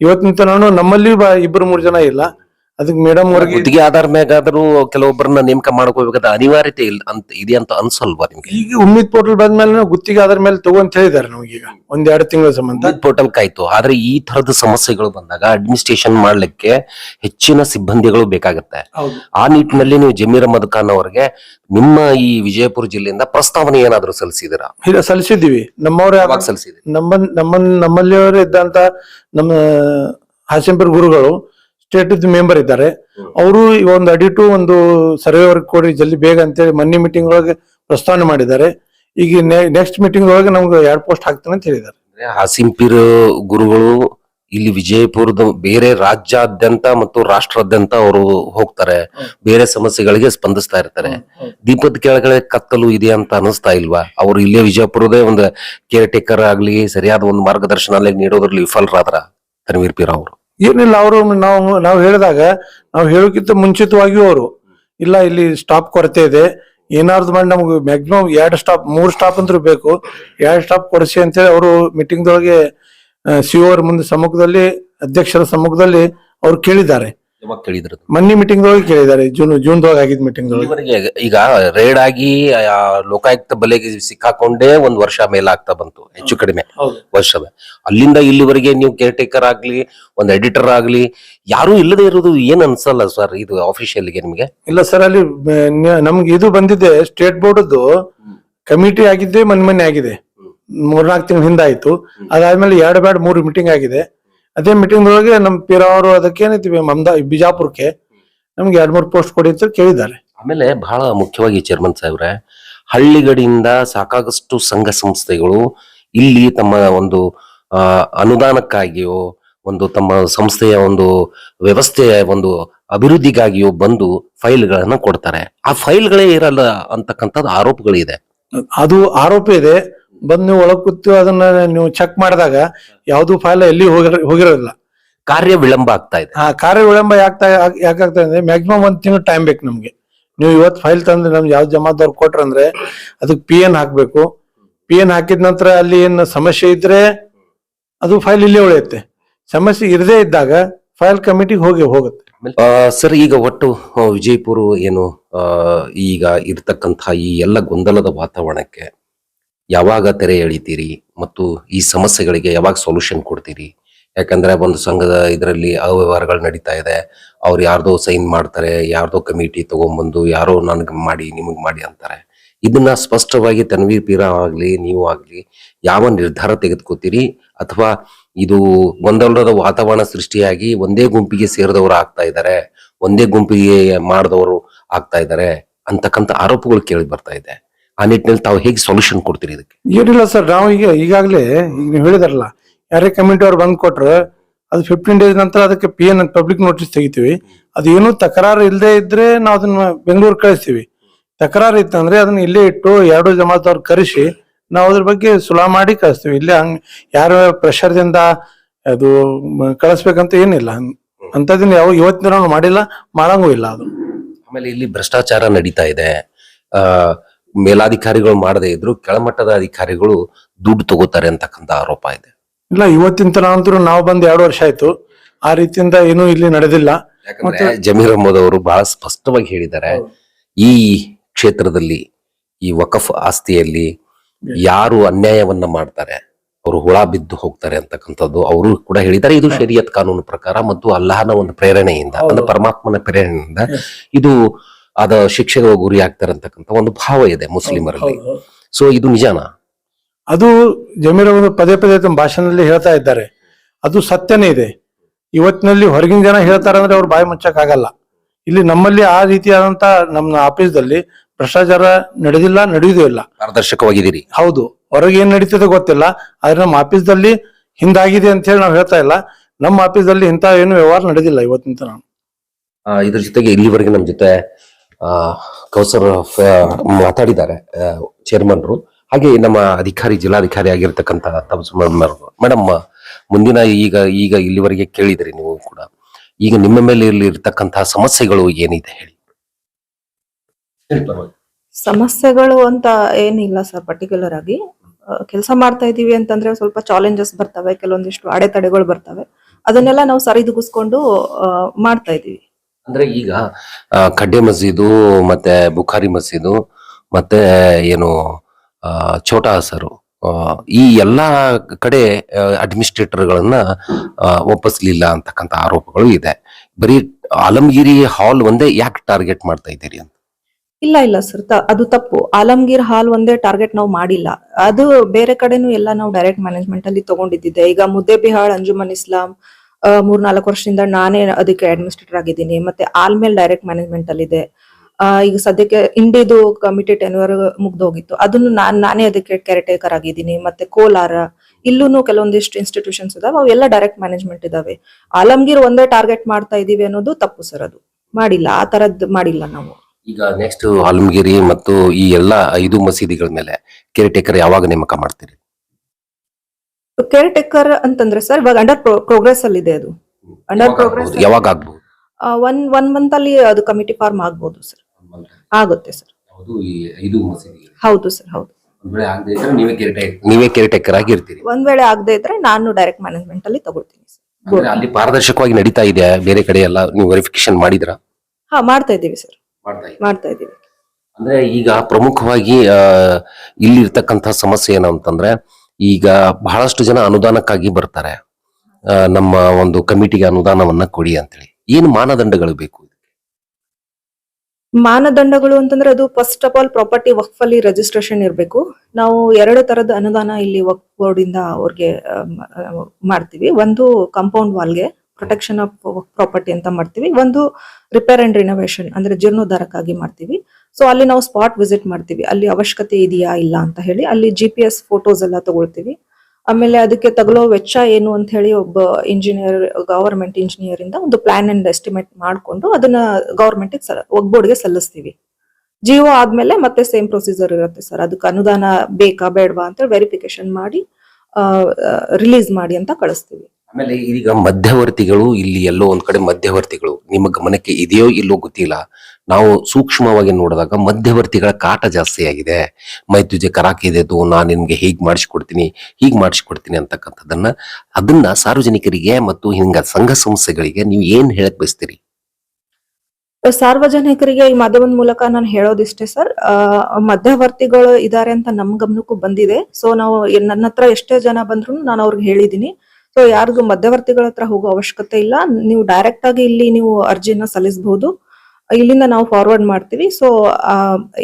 Speaker 1: ಇವತ್ತಿನ ನಾನು ನಮ್ಮಲ್ಲಿ ಇಬ್ಬರು ಮೂರು ಜನ ಇಲ್ಲ. ಅದಕ್ಕೆ ಮೇಡಮ್ ಅವ್ರಿಗೆ
Speaker 2: ಗುತ್ತಿಗೆ ಆಧಾರ ಮ್ಯಾಗಾದ್ರೂ ಕೆಲವೊಬ್ಬರನ್ನ ನೇಮಕ ಮಾಡ್ಕೋಬೇಕಾದ ಅನಿವಾರ್ಯತೆ ಇಲ್ಲ ಅಂತ ಇದೆ ಅಂತ ಅನ್ಸಲ್ವಾ ನಿಮ್ಗೆ?
Speaker 1: ಈಗ ಉಮ್ಮಿದ್ ಪೋರ್ಟಲ್ ಬಂದ್ಮೇಲೆ ನಾವು ಗುತ್ತಿಗೆ ಆಧಾರ ಮೇಲೆ ತಗೋ ಅಂತ ಹೇಳಿದ್ದಾರೆ ನಮಗೀಗ ಒಂದ್ ಎರಡು ತಿಂಗಳ ಸಂಬಂಧ.
Speaker 2: ಪೋರ್ಟಲ್ ಕಾಯ್ತು. ಆದ್ರೆ ಈ ತರದ ಸಮಸ್ಯೆಗಳು ಬಂದಾಗ ಅಡ್ಮಿನಿಸ್ಟ್ರೇಷನ್ ಮಾಡ್ಲಿಕ್ಕೆ ಹೆಚ್ಚಿನ ಸಿಬ್ಬಂದಿಗಳು ಬೇಕಾಗುತ್ತೆ.
Speaker 1: ಹೌದು.
Speaker 2: ಆ ನಿಟ್ಟಿನಲ್ಲಿ ನೀವು ಜಮೀರ್ ಅಹಮದ್ ಖಾನ್ ಅವರಿಗೆ ನಿಮ್ಮ ಈ ವಿಜಯಪುರ ಜಿಲ್ಲೆಯಿಂದ ಪ್ರಸ್ತಾವನೆ ಏನಾದ್ರು ಸಲ್ಲಿಸಿದಿರಾ
Speaker 1: ಇಲ್ಲ ಸಲ್ಲಿಸಿದ್ದೀವಿ. ನಮ್ಮವ್ರೆ
Speaker 2: ಯಾವಾಗ ಸಲ್ಲಿಸಿದ್ರಿ?
Speaker 1: ನಮ್ಮ ನಮ್ಮ ನಮ್ಮಲ್ಲಿಯವರು ಇದ್ದಂತ ನಮ್ಮ ಹಾಸಂಪುರ ಗುರುಗಳು ಸ್ಟೇಟ್ ಮೆಂಬರ್ ಇದ್ದಾರೆ. ಅವರು ಒಂದು ಅಡಿಟು ಒಂದು ಸರ್ವೆ ವರ್ಕ್ ಕೊಡಿ ಜಲ್ದಿ ಬೇಗ ಅಂತೇಳಿ ಮೊನ್ನೆ ಮೀಟಿಂಗ್ ಒಳಗೆ ಪ್ರಸ್ತಾವನೆ ಮಾಡಿದ್ದಾರೆ. ಈಗ ನೆಕ್ಸ್ಟ್ ಮೀಟಿಂಗ್ ಒಳಗೆ ನಮ್ಗೆ ಎರಡು ಪೋಸ್ಟ್ ಹಾಕ್ತಾನೆ ಅಂತ ಹೇಳಿದ್ದಾರೆ.
Speaker 2: ಹಾಸಿಂಪೀರ್ ಗುರುಗಳು ಇಲ್ಲಿ ವಿಜಯಪುರದ ಬೇರೆ ರಾಜ್ಯಾದ್ಯಂತ ಮತ್ತು ರಾಷ್ಟ್ರಾದ್ಯಂತ ಅವರು ಹೋಗ್ತಾರೆ. ಬೇರೆ ಸಮಸ್ಯೆಗಳಿಗೆ ಸ್ಪಂದಿಸ್ತಾ ಇರ್ತಾರೆ. ದೀಪದ ಕೆಳಗಡೆ ಕತ್ತಲು ಇದೆ ಅಂತ ಅನಿಸ್ತಾ ಇಲ್ವಾ? ಅವರು ಇಲ್ಲೇ ವಿಜಯಪುರದೇ ಒಂದು ಕೇರ್ ಟೇಕರ್ ಆಗ್ಲಿ ಸರಿಯಾದ ಒಂದು ಮಾರ್ಗದರ್ಶನ ನೀಡೋದ್ರಲ್ಲಿ ವಿಫಲರಾದ್ರ? ತನ್ವೀರ್ ಪೀರ್ ಅವರು.
Speaker 1: ಏನಿಲ್ಲ, ಅವರು ನಾವು ನಾವು ಹೇಳಿದಾಗ ನಾವು ಹೇಳೋಕ್ಕಿಂತ ಮುಂಚಿತವಾಗಿಯೂ ಅವರು, ಇಲ್ಲ, ಇಲ್ಲಿ ಸ್ಟಾಪ್ ಕೊರತೆ ಇದೆ, ಏನಾದ್ರು ಮಾಡಿ ನಮ್ಗೆ ಮ್ಯಾಕ್ಸಿಮಮ್ ಎರಡು ಸ್ಟಾಪ್ ಮೂರು ಸ್ಟಾಪ್ ಅಂತೂ ಬೇಕು, ಎರಡು ಸ್ಟಾಪ್ ಕೊಡಿಸಿ ಅಂತೇಳಿ ಅವರು ಮೀಟಿಂಗ್ ದೊಳಗೆ ಸಿ ಅವ್ರ ಮುಂದೆ ಸಮ್ಮುಖದಲ್ಲಿ, ಅಧ್ಯಕ್ಷರ ಸಮ್ಮುಖದಲ್ಲಿ ಅವ್ರು ಕೇಳಿದ್ದಾರೆ.
Speaker 2: ಯಾವಾಗ ಕೇಳಿದ್ರು
Speaker 1: ಮೊನ್ನೆ ಮೀಟಿಂಗ್ ಕೇಳಿದ್ದಾರೆ ಜೂನ್ ಜೂನ್ ದೊಳಗೆ ಆಗಿದ್ ಮೀಟಿಂಗ್
Speaker 2: ಇಲ್ಲಿವರೆಗೆ ಈಗ ರೇಡ್ ಆಗಿ ಆ, ಲೋಕಾಯುಕ್ತ ಬಲೆಗೆ ಸಿಕ್ಕಾಕೊಂಡೇ ಒಂದ್ ವರ್ಷ ಮೇಲಾಗ್ತಾ ಬಂತು ಹೆಚ್ಚು ಕಡಿಮೆ
Speaker 1: ಹೌದು.
Speaker 2: ವರ್ಷದ ಅಲ್ಲಿಂದ ಇಲ್ಲಿವರೆಗೆ ನೀವು ಕೇರ್ ಟೇಕರ್ ಆಗ್ಲಿ ಒಂದ್ ಎಡಿಟರ್ ಆಗ್ಲಿ ಯಾರು ಇಲ್ಲದೆ ಇರೋದು ಏನ್ ಅನ್ಸಲ್ಲ ಸರ್ ಇದು ಅಫಿಷಿಯಲ್ಗೆ ನಿಮ್ಗೆ?
Speaker 1: ಇಲ್ಲ ಸರ್ ಅಲ್ಲಿ ಬ- ನಮ್ಗೆ ಇದು ಬಂದಿದೆ ಸ್ಟೇಟ್ ಬೋರ್ಡ್ದು ಕಮಿಟಿ ಆಗಿದ್ದೆ ಮೊನ್ನೆ ಮನೆ ಆಗಿದೆ. ಮೂರ್ನಾಲ್ಕು ತಿಂಗಳ ಹಿಂದೆ ಆಯ್ತು ಅದಾದ್ಮೇಲೆ ಎರಡು ಬ್ಯಾಡ್ ಮೂರು ಮೀಟಿಂಗ್ ಆಗಿದೆ. ಅದೇ ಮೀಟಿಂಗ್ ಒಳಗೆ ನಮ್ ಪೀರ ಅವರು ಅದಕ್ಕೆ ಏನೈತಿ ಮಮದಾ ಬಿಜಾಪುರಕ್ಕೆ ನಮ್ಗೆ ಎರಡ್ ಮೂರು ಪೋಸ್ಟ್ ಕೊಡಿ ಅಂತ ಕೇಳಿದ್ದಾರೆ.
Speaker 2: ಆಮೇಲೆ ಬಹಳ ಮುಖ್ಯವಾಗಿ ಚೇರ್ಮನ್ ಸಾಹೇಬ್ರೆ ಹಳ್ಳಿಗಳಿಂದ ಸಾಕಾಗಷ್ಟು ಸಂಘ ಸಂಸ್ಥೆಗಳು ಇಲ್ಲಿ ತಮ್ಮ ಒಂದು ಅನುದಾನಕ್ಕಾಗಿಯೋ ಒಂದು ತಮ್ಮ ಸಂಸ್ಥೆಯ ಒಂದು ವ್ಯವಸ್ಥೆಯ ಒಂದು ಅಭಿವೃದ್ಧಿಗಾಗಿಯೋ ಬಂದು ಫೈಲ್ಗಳನ್ನ ಕೊಡ್ತಾರೆ. ಆ ಫೈಲ್ಗಳೇ ಇರಲ್ಲ ಅಂತಕ್ಕಂಥದ್ದು ಆರೋಪಗಳಿದೆ.
Speaker 1: ಅದು ಆರೋಪ ಇದೆ. ಬಂದು ನೀವು ಒಳಗೆ ಕೂತು ಅದನ್ನ ನೀವು ಚೆಕ್ ಮಾಡಿದಾಗ ಯಾವ್ದು ಫೈಲ್ ಎಲ್ಲಿ ಹೋಗಿರ ಹೋಗಿರೋದಿಲ್ಲ.
Speaker 2: ಕಾರ್ಯ ವಿಳಂಬ ಆಗ್ತಾ ಇದೆ.
Speaker 1: ಆ ಕಾರ್ಯ ವಿಳಂಬ ಯಾಕ್ತಾ ಯಾಕಾಗ್ತದೆ ಅಂದ್ರೆ ಮ್ಯಾಕ್ಸಿಮಮ್ ಒಂದ್ ತಿಂಗಳು ಟೈಮ್ ಬೇಕು ನಮ್ಗೆ. ನೀವು ಇವತ್ತು ಫೈಲ್ ತಂದ್ರೆ ನಮ್ಗೆ ಯಾವ್ದು ಜಮಾದವ್ರು ಕೊಟ್ರಂದ್ರೆ ಅದಕ್ಕೆ ಪಿ ಎನ್ ಹಾಕ್ಬೇಕು. ಪಿ ಎನ್ ಹಾಕಿದ ನಂತರ ಅಲ್ಲಿ ಏನು ಸಮಸ್ಯೆ ಇದ್ರೆ ಅದು ಫೈಲ್ ಇಲ್ಲೇ ಉಳಿಯುತ್ತೆ. ಸಮಸ್ಯೆ ಇರದೇ ಇದ್ದಾಗ ಫೈಲ್ ಕಮಿಟಿಗೆ ಹೋಗಿ ಹೋಗುತ್ತೆ.
Speaker 2: ಆ, ಸರ್ ಈಗ ಒಟ್ಟು ಆ, ವಿಜಯಪುರ ಏನು ಆ, ಈಗ ಇರ್ತಕ್ಕಂಥ ಈ ಎಲ್ಲ ಗೊಂದಲದ ವಾತಾವರಣಕ್ಕೆ ಯಾವಾಗ ತೆರೆ ಎಳಿತೀರಿ ಮತ್ತು ಈ ಸಮಸ್ಯೆಗಳಿಗೆ ಯಾವಾಗ ಸೊಲ್ಯೂಷನ್ ಕೊಡ್ತೀರಿ? ಯಾಕಂದ್ರೆ ಒಂದು ಸಂಘದ ಇದರಲ್ಲಿ ಅವ್ಯವಹಾರಗಳು ನಡೀತಾ ಇದೆ. ಅವ್ರು ಯಾರ್ದೋ ಸೈನ್ ಮಾಡ್ತಾರೆ, ಯಾರ್ದೋ ಕಮಿಟಿ ತಗೊಂಡ್ಬಂದು ಯಾರೋ ನನಗೆ ಮಾಡಿ, ನಿಮಗೆ ಮಾಡಿ ಅಂತಾರೆ. ಇದನ್ನ ಸ್ಪಷ್ಟವಾಗಿ ತನ್ವೀರ್ ಪೀರ ಆಗ್ಲಿ, ನೀವು ಆಗ್ಲಿ ಯಾವ ನಿರ್ಧಾರ ತೆಗೆದುಕೋತೀರಿ? ಅಥವಾ ಇದು ಗೊಂದಲದ ವಾತಾವರಣ ಸೃಷ್ಟಿಯಾಗಿ ಒಂದೇ ಗುಂಪಿಗೆ ಸೇರಿದವರು ಆಗ್ತಾ ಇದ್ದಾರೆ, ಒಂದೇ ಗುಂಪಿಗೆ ಮಾಡಿದವರು ಆಗ್ತಾ ಇದ್ದಾರೆ ಅಂತಕ್ಕಂಥ ಆರೋಪಗಳು ಕೇಳಿ ಬರ್ತಾ ಇದೆ. ಆ ನಿಟ್ಟಿನಲ್ಲಿ ತಾವು ಹೇಗೆ ಸೊಲ್ಯೂಷನ್ ಕೊಡ್ತೀರಿ ಇದಕ್ಕೆ?
Speaker 1: ಏನಿಲ್ಲ ಸರ್ ನಾವು ಈಗ ಈಗಾಗಲೇ ಈಗ ನೀವು ಹೇಳಿದಾರಲ್ಲ ಯಾರೇ ಕಮಿಟಿ ಅವ್ರು ಬಂದು ಕೊಟ್ರೆ ಅದು ಫಿಫ್ಟೀನ್ ಡೇಸ್ ನಂತರ ಅದಕ್ಕೆ ಪಿ ಎನ್ ಪಬ್ಲಿಕ್ ನೋಟಿಸ್ ತೆಗಿತೀವಿ. ಅದು ಏನೂ ತಕರಾರು ಇಲ್ಲದೆ ಇದ್ರೆ ನಾವು ಅದನ್ನ ಬೆಂಗಳೂರು ಕಳಿಸ್ತೀವಿ. ತಕರಾರು ಇತ್ತಂದ್ರೆ ಅದನ್ನ ಇಲ್ಲೇ ಇಟ್ಟು ಎರಡು ಜಮಾತವ್ರು ಕರೆಸಿ ನಾವು ಅದ್ರ ಬಗ್ಗೆ ಸುಲಾ ಮಾಡಿ ಕಳಿಸ್ತೀವಿ. ಇಲ್ಲೇ ಹಂಗ್ ಯಾರ ಪ್ರೆಷರ್ದಿಂದ ಅದು ಕಳಿಸ್ಬೇಕಂತ ಏನಿಲ್ಲ. ಅಂತದನ್ನ ಯಾವ ಇವತ್ತಿನ ನಾವು ಮಾಡಿಲ್ಲ ಮಾಡಂಗೂ ಇಲ್ಲ ಅದು.
Speaker 2: ಆಮೇಲೆ ಇಲ್ಲಿ ಭ್ರಷ್ಟಾಚಾರ ನಡೀತಾ ಇದೆ. ಆ ಮೇಲಾಧಿಕಾರಿಗಳು ಮಾಡದೇ ಇದ್ರು ಕೆಳಮಟ್ಟದ ಅಧಿಕಾರಿಗಳು ದುಡ್ಡು ತಗೋತಾರೆ ಅಂತಕ್ಕಂತ ಆರೋಪ ಇದೆ.
Speaker 1: ಇಲ್ಲ ಇವತ್ತಿನ ತನ ಅಂತೂ ನಾವು ಬಂದ್ ಎರಡು ವರ್ಷ ಆಯ್ತು. ಆ ರೀತಿಯಿಂದ ಏನೂ ಇಲ್ಲಿ ನಡೆದಿಲ್ಲ.
Speaker 2: ಯಾಕಂದ್ರೆ ಜಮೀರ್ ಅಹಮದ್ ಅವರು ಬಹಳ ಸ್ಪಷ್ಟವಾಗಿ ಹೇಳಿದ್ದಾರೆ ಈ ಕ್ಷೇತ್ರದಲ್ಲಿ ಈ ವಕಫ್ ಆಸ್ತಿಯಲ್ಲಿ ಯಾರು ಅನ್ಯಾಯವನ್ನ ಮಾಡ್ತಾರೆ ಅವರು ಹುಳ ಬಿದ್ದು ಹೋಗ್ತಾರೆ ಅಂತಕ್ಕಂಥದ್ದು ಅವರು ಕೂಡ ಹೇಳಿದ್ದಾರೆ. ಇದು ಶರಿಯತ್ ಕಾನೂನು ಪ್ರಕಾರ ಮತ್ತು ಅಲ್ಲಾಹನ ಒಂದು ಪ್ರೇರಣೆಯಿಂದ ಒಂದು ಪರಮಾತ್ಮನ ಪ್ರೇರಣೆಯಿಂದ ಇದು ಅದ ಶಿಕ್ಷೆಗೆ ಗುರಿ ಆಗ್ತಾರಂತಕ್ಕಂಥ ಒಂದು ಭಾವ ಇದೆ ಮುಸ್ಲಿಮರಲ್ಲಿ. ಸೊ ಇದು ನಿಜಾನ?
Speaker 1: ಅದು ಜಮೀರ್ ಅವರು ಪದೇ ಪದೇ ತಮ್ಮ ಭಾಷಣದಲ್ಲಿ ಹೇಳ್ತಾ ಇದ್ದಾರೆ. ಅದು ಸತ್ಯನೇ ಇದೆ. ಇವತ್ತಿನಲ್ಲಿ ಹೊರಗಿನ ಜನ ಹೇಳ್ತಾರೆ ಅಂದ್ರೆ ಅವ್ರು ಬಾಯಿ ಮುಚ್ಚಕ್ಕಾಗಲ್ಲ. ಇಲ್ಲಿ ನಮ್ಮಲ್ಲಿ ಆ ರೀತಿಯಾದಂತ ನಮ್ಮ ಆಫೀಸ್ದಲ್ಲಿ ಭ್ರಷ್ಟಾಚಾರ ನಡೆದಿಲ್ಲ ನಡೆಯುವುದೂ ಇಲ್ಲ.
Speaker 2: ಪಾರದರ್ಶಕವಾಗಿದ್ದೀರಿ.
Speaker 1: ಹೌದು. ಹೊರಗೆ ಏನ್ ನಡೀತದೆ ಗೊತ್ತಿಲ್ಲ. ಆದ್ರೆ ನಮ್ಮ ಆಫೀಸ್ದಲ್ಲಿ ಹಿಂದಾಗಿದೆ ಅಂತ ಹೇಳಿ ನಾವು ಹೇಳ್ತಾ ಇಲ್ಲ. ನಮ್ಮ ಆಫೀಸ್ದಲ್ಲಿ ಇಂಥ ಏನು ವ್ಯವಹಾರ ನಡೆದಿಲ್ಲ ಇವತ್ತಿನ
Speaker 2: ಇದ್ರ ಜೊತೆಗೆ ಇಲ್ಲಿವರೆಗೆ ನಮ್ಮ ಜೊತೆ ಕೌಸರ್ ಮಾತಾಡಿದ್ದಾರೆ ಚೇರ್ಮನ್ರು. ಹಾಗೆ ನಮ್ಮ ಅಧಿಕಾರಿ, ಜಿಲ್ಲಾಧಿಕಾರಿ ಆಗಿರ್ತಕ್ಕಂಥ ಮೇಡಮ್, ಮುಂದಿನ ಈಗ ಈಗ ಇಲ್ಲಿವರೆಗೆ ಕೇಳಿದ್ರಿ ನೀವು ಕೂಡ. ಈಗ ನಿಮ್ಮ ಮೇಲೆ ಇರ್ತಕ್ಕಂತಹ ಸಮಸ್ಯೆಗಳು ಏನಿದೆ ಹೇಳಿ.
Speaker 3: ಸಮಸ್ಯೆಗಳು ಅಂತ ಏನಿಲ್ಲ ಸರ್ ಪರ್ಟಿಕ್ಯುಲರ್ ಆಗಿ. ಕೆಲಸ ಮಾಡ್ತಾ ಇದೀವಿ ಅಂತಂದ್ರೆ ಸ್ವಲ್ಪ ಚಾಲೆಂಜಸ್ ಬರ್ತವೆ, ಕೆಲವೊಂದಿಷ್ಟು ಅಡೆತಡೆಗಳು ಬರ್ತವೆ. ಅದನ್ನೆಲ್ಲ ನಾವು ಸರಿದೂಗಿಸ್ಕೊಂಡು ಮಾಡ್ತಾ ಇದೀವಿ
Speaker 2: ಅಂದ್ರೆ ಈಗ ಖಡ್ಡೆ ಮಸೀದು ಮತ್ತೆ ಬುಖಾರಿ ಮಸೀದು ಮತ್ತೆ, ಏನು ಛೋಟಾ ಹಸರು ಈ ಎಲ್ಲಾ ಕಡೆ ಅಡ್ಮಿನಿಸ್ಟ್ರೇಟರ್ ಗಳನ್ನ ಒಪ್ಪಿಸ್ಲಿಲ್ಲ ಅಂತಕ್ಕಂಥ ಆರೋಪಗಳು ಇದೆ. ಬರೀ ಆಲಮಗಿರಿ ಹಾಲ್ ಒಂದೇ ಯಾಕೆ ಟಾರ್ಗೆಟ್ ಮಾಡ್ತಾ ಇದ್ದೀರಿ ಅಂತ?
Speaker 3: ಇಲ್ಲ ಇಲ್ಲ ಸರ್ ಅದು ತಪ್ಪು. ಆಲಮ್ಗೀರ್ ಹಾಲ್ ಒಂದೇ ಟಾರ್ಗೆಟ್ ನಾವು ಮಾಡಿಲ್ಲ. ಅದು ಬೇರೆ ಕಡೆನೂ ಎಲ್ಲ ನಾವು ಡೈರೆಕ್ಟ್ ಮ್ಯಾನೇಜ್ಮೆಂಟ್ ಅಲ್ಲಿ ತಗೊಂಡಿದ್ದಿದೆ. ಈಗ ಮುದ್ದೇಬಿಹಾಳ್, ಅಂಜುಮನ್ ಇಸ್ಲಾಂ ಮೂರ್ನಾಲ್ಕು ವರ್ಷದಿಂದ ನಾನೇ ಅದಕ್ಕೆ ಅಡ್ಮಿನಿಸ್ಟ್ರೇಟರ್ ಆಗಿದ್ದೀನಿ. ಮತ್ತೆ ಆಲ್ಮೇಲ್ ಡೈರೆಕ್ಟ್ ಮ್ಯಾನೇಜ್ಮೆಂಟ್ ಅಲ್ಲಿ ಇದೆ ಈಗ ಸದ್ಯಕ್ಕೆ ಇಂಡಿದು ಕಮಿಟಿ ಟೆನ್ವರ್ ಮುಗ್ದೋಗಿತ್ತು. ಅದನ್ನು ನಾನು, ನಾನೇ ಅದಕ್ಕೆ ಕೇರ್ ಟೇಕರ್ ಆಗಿದ್ದೀನಿ. ಮತ್ತೆ ಕೋಲಾರ ಇಲ್ಲೂ ಕೆಲವೊಂದಿಷ್ಟು ಇನ್ಸ್ಟಿಟ್ಯೂಷನ್ಸ್ ಇದಾವೆ. ಅವೆಲ್ಲ ಡೈರೆಕ್ಟ್ ಮ್ಯಾನೇಜ್ಮೆಂಟ್ ಇದಾವೆ. ಆಲಮ್ಗೀರ್ ಒಂದೇ ಟಾರ್ಗೆಟ್ ಮಾಡ್ತಾ ಇದೀವಿ ಅನ್ನೋದು ತಪ್ಪು ಸರ್ ಅದು. ಮಾಡಿಲ್ಲ. ಆ ತರದ್ ಮಾಡಿಲ್ಲ ನಾವು.
Speaker 2: ಈಗ ನೆಕ್ಸ್ಟ್ ಆಲಮಗಿರಿ ಮತ್ತು ಈ ಎಲ್ಲಾ ಐದು ಮಸೀದಿಗಳ ಮೇಲೆ ಕೇರ್ ಟೇಕರ್ ಯಾವಾಗ ನೇಮಕ ಮಾಡ್ತೀರಿ?
Speaker 3: ಕೇರ್ ಟೇಕರ್ ಅಂತಂದ್ರೆ ಸರ್ ಇವಾಗ ಅಂಡರ್ ಪ್ರೋಗ್ರೆಸ್ ಅಲ್ಲಿ ಇದೆ ಅದು. ಅಂಡರ್ ಪ್ರೋಗ್ರೆಸ್
Speaker 2: ಯಾವಾಗ ಆಗ್ಬಹುದು
Speaker 3: ಒನ್ ಒನ್ ಮಂತ್ ಅಲ್ಲಿ ಅದು ಕಮಿಟಿ ಫಾರ್ಮ್ ಆಗ್ಬೋದು ಸರ್ ಆಗುತ್ತೆ ಸರ್
Speaker 2: ಹೌದು ಈ ಐದು ಮಸೀದಿ
Speaker 3: ಹೌದು ಸರ್ ಹೌದು.
Speaker 2: ನೀವೇ ಕೇರ್ ನೀವೇ ಕೇರ್ ಟೇಕರ್ ಆಗಿ ಇರ್ತೀರಿ
Speaker 3: ಒಂದ್ ವೇಳೆ ಆಗದೆ ಇದ್ರೆ ನಾನು ಡೈರೆಕ್ಟ್ ಮ್ಯಾನೇಜ್ಮೆಂಟ್ ಅಲ್ಲಿ ತಗೊಳ್ತೀನಿ ಸರ್
Speaker 2: ಅಂದ್ರೆ ಅಲ್ಲಿ ಪಾರದರ್ಶಕವಾಗಿ ನಡೀತಾ ಇದೆ ಬೇರೆ ಕಡೆ ಎಲ್ಲ ನೀವು ವೆರಿಫಿಕೇಶನ್ ಮಾಡಿದ್ರ?
Speaker 3: ಹಾ ಮಾಡ್ತಾ ಇದ್ದೀವಿ ಸರ್
Speaker 2: ಮಾಡ್ತಾ
Speaker 3: ಇದ್ದೀವಿ.
Speaker 2: ಅಂದ್ರೆ ಈಗ ಪ್ರಮುಖವಾಗಿ ಇಲ್ಲಿ ಇಲ್ಲಿರ್ತಕ್ಕಂಥ ಸಮಸ್ಯೆ ಏನು ಅಂತಂದ್ರೆ ಈಗ ಬಹಳಷ್ಟು ಜನ ಅನುದಾನಕ್ಕಾಗಿ ಬರ್ತಾರೆ. ನಮ್ಮ ಒಂದು ಕಮಿಟಿಗೆ ಅನುದಾನವನ್ನ ಕೊಡಿ ಅಂತೇಳಿ. ಏನು ಮಾನದಂಡಗಳು ಬೇಕು
Speaker 3: ಮಾನದಂಡಗಳು ಅಂತಂದ್ರೆ ಅದು ಫಸ್ಟ್ ಆಫ್ ಆಲ್ ಪ್ರಾಪರ್ಟಿ ವಕ್ಫ್ ಅಲ್ಲಿ ರಿಜಿಸ್ಟ್ರೇಷನ್ ಇರಬೇಕು. ನಾವು ಎರಡು ತರದ ಅನುದಾನ ಇಲ್ಲಿ ವಕ್ಫ್ ಬೋರ್ಡ್ ಇಂದ ಅವ್ರಿಗೆ ಮಾಡ್ತೀವಿ. ಒಂದು ಕಾಂಪೌಂಡ್ ವಾಲ್ಗೆ ಪ್ರೊಟೆಕ್ಷನ್ ಆಫ್ ಪ್ರಾಪರ್ಟಿ ಅಂತ ಮಾಡ್ತೀವಿ. ಒಂದು ರಿಪೇರ್ ಅಂಡ್ ರಿನೋವೇಷನ್ ಅಂದ್ರೆ ಜೀರ್ಣೋದ್ಧಾರಕ್ಕಾಗಿ ಮಾಡ್ತೀವಿ. ಸೊ ಅಲ್ಲಿ ನಾವು ಸ್ಪಾಟ್ ವಿಸಿಟ್ ಮಾಡ್ತೀವಿ. ಅಲ್ಲಿ ಅವಶ್ಯಕತೆ ಇದೆಯಾ ಇಲ್ಲ ಅಂತ ಹೇಳಿ. ಅಲ್ಲಿ ಜಿ ಪಿ ಎಸ್ ಫೋಟೋಸ್ ಎಲ್ಲ ತಗೊಳ್ತೀವಿ. ಆಮೇಲೆ ಅದಕ್ಕೆ ತಗಲೋ ವೆಚ್ಚ ಏನು ಅಂತ ಹೇಳಿ ಒಬ್ಬ ಇಂಜಿನಿಯರ್ ಗವರ್ಮೆಂಟ್ ಇಂಜಿನಿಯರ್ ಇಂದ ಒಂದು ಪ್ಲಾನ್ ಅಂಡ್ ಎಸ್ಟಿಮೇಟ್ ಮಾಡ್ಕೊಂಡು ಅದನ್ನ ಗವರ್ಮೆಂಟ್ ಒಗ್ಬೋರ್ಡ್ಗೆ ಸಲ್ಲಿಸ್ತೀವಿ. ಜಿಒ ಆದ್ಮೇಲೆ ಮತ್ತೆ ಸೇಮ್ ಪ್ರೊಸೀಜರ್ ಇರುತ್ತೆ ಸರ್. ಅದಕ್ಕೆ ಅನುದಾನ ಬೇಕಾ ಬೇಡವಾ ಅಂತ ವೆರಿಫಿಕೇಶನ್ ಮಾಡಿ ರಿಲೀಸ್ ಮಾಡಿ ಅಂತ ಕಳಿಸ್ತೀವಿ.
Speaker 2: ಆಮೇಲೆ ಈಗ ಮಧ್ಯವರ್ತಿಗಳು ಇಲ್ಲಿ ಎಲ್ಲೋ ಒಂದ್ ಕಡೆ ಮಧ್ಯವರ್ತಿಗಳು. ನಿಮ್ಮ ಗಮನಕ್ಕೆ ಇದೆಯೋ ಇಲ್ಲೋ ಗೊತ್ತಿಲ್ಲ. ನಾವು ಸೂಕ್ಷ್ಮವಾಗಿ ನೋಡಿದಾಗ ಮಧ್ಯವರ್ತಿಗಳ ಕಾಟ ಜಾಸ್ತಿ ಆಗಿದೆ. ಇದೆ ಕರಾಕಿದೆದು ನಾನು ನಿಮ್ಗೆ ಹೀಗೆ ಮಾಡಿಸ್ಕೊಡ್ತೀನಿ ಹೀಗೆ ಮಾಡಿಸ್ಕೊಡ್ತೀನಿ ಅಂತಕ್ಕಂಥದ್ದನ್ನ ಅದನ್ನ ಸಾರ್ವಜನಿಕರಿಗೆ ಮತ್ತು ಹಿಂಗ ಸಂಘ ಸಂಸ್ಥೆಗಳಿಗೆ ನೀವು ಏನ್ ಹೇಳಕ್ ಬಯಸ್ತೀರಿ?
Speaker 3: ಸಾರ್ವಜನಿಕರಿಗೆ ಈ ಮಾಧ್ಯಮದ ಮೂಲಕ ನಾನು ಹೇಳೋದಿಷ್ಟೇ ಸರ್. ಮಧ್ಯವರ್ತಿಗಳು ಇದಾರೆ ಅಂತ ನಮ್ ಗಮನಕ್ಕೂ ಬಂದಿದೆ. ಸೊ, ನಾವು ನನ್ನ ಹತ್ರ ಎಷ್ಟೇ ಜನ ಬಂದ್ರು ನಾನು ಅವ್ರಿಗೆ ಹೇಳಿದೀನಿ. ಸೊ, ಯಾರಿಗೂ ಮಧ್ಯವರ್ತಿಗಳ ಹತ್ರ ಹೋಗೋ ಅವಶ್ಯಕತೆ ಇಲ್ಲ. ನೀವು ಡೈರೆಕ್ಟ್ ಆಗಿ ಇಲ್ಲಿ ನೀವು ಅರ್ಜಿನ ಸಲ್ಲಿಸಬಹುದು ಇಲ್ಲಿಂದ ನಾವು ಫಾರ್ವರ್ಡ್ ಮಾಡ್ತೀವಿ. ಸೊ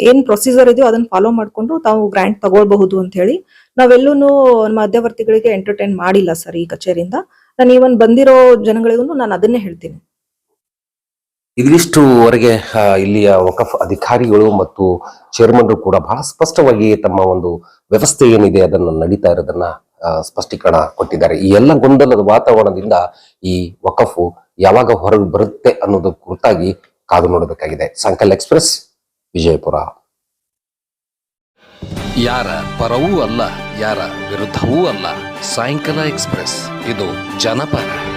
Speaker 3: ಏನ್ ಪ್ರೊಸೀಜರ್ ಇದೆಯೋ ಅದನ್ನ ಫಾಲೋ ಮಾಡಿಕೊಂಡು ತಾವು ಗ್ರಾಂಟ್ ತಗೊಳ್ಬಹುದು ಅಂತ ಹೇಳಿ ನಾವೆಲ್ಲೂ ಮಧ್ಯವರ್ತಿಗಳಿಗೆ ಎಂಟರ್ಟೈನ್ ಮಾಡಿಲ್ಲ ಸರ್ ಈ ಕಚೇರಿಯಿಂದ. ನಾನು ಈವನ್ ಬಂದಿರೋ ಜನಗಳಿಗೂ ನಾನು ಅದನ್ನೇ ಹೇಳ್ತೀನಿ.
Speaker 2: ಇದಿಷ್ಟುವರೆಗೆ ಇಲ್ಲಿಯ ವಕಫ್ ಅಧಿಕಾರಿಗಳು ಮತ್ತು ಚೇರ್ಮನ್ರು ಕೂಡ ಬಹಳ ಸ್ಪಷ್ಟವಾಗಿ ತಮ್ಮ ಒಂದು ವ್ಯವಸ್ಥೆ ಏನಿದೆ ಅದನ್ನು ನಡೀತಾ ಇರೋದನ್ನ ಸ್ಪಷ್ಟೀಕರಣ ಕೊಟ್ಟಿದ್ದಾರೆ. ಈ ಎಲ್ಲ ಗೊಂದಲದ ವಾತಾವರಣದಿಂದ ಈ ವಕಫು ಯಾವಾಗ ಹೊರಗೆ ಬರುತ್ತೆ ಅನ್ನೋದು ಕುರಿತಾಗಿ ಕಾದು ನೋಡಬೇಕಾಗಿದೆ. ಸಂಕಲ್ ಎಕ್ಸ್ಪ್ರೆಸ್, ವಿಜಯಪುರ.
Speaker 4: ಯಾರ ಪರವೂ ಅಲ್ಲ, ಯಾರ ವಿರುದ್ಧವೂ ಅಲ್ಲ, ಸಾಯಂಕಾಲ ಎಕ್ಸ್ಪ್ರೆಸ್. ಇದು ಜನಪರ.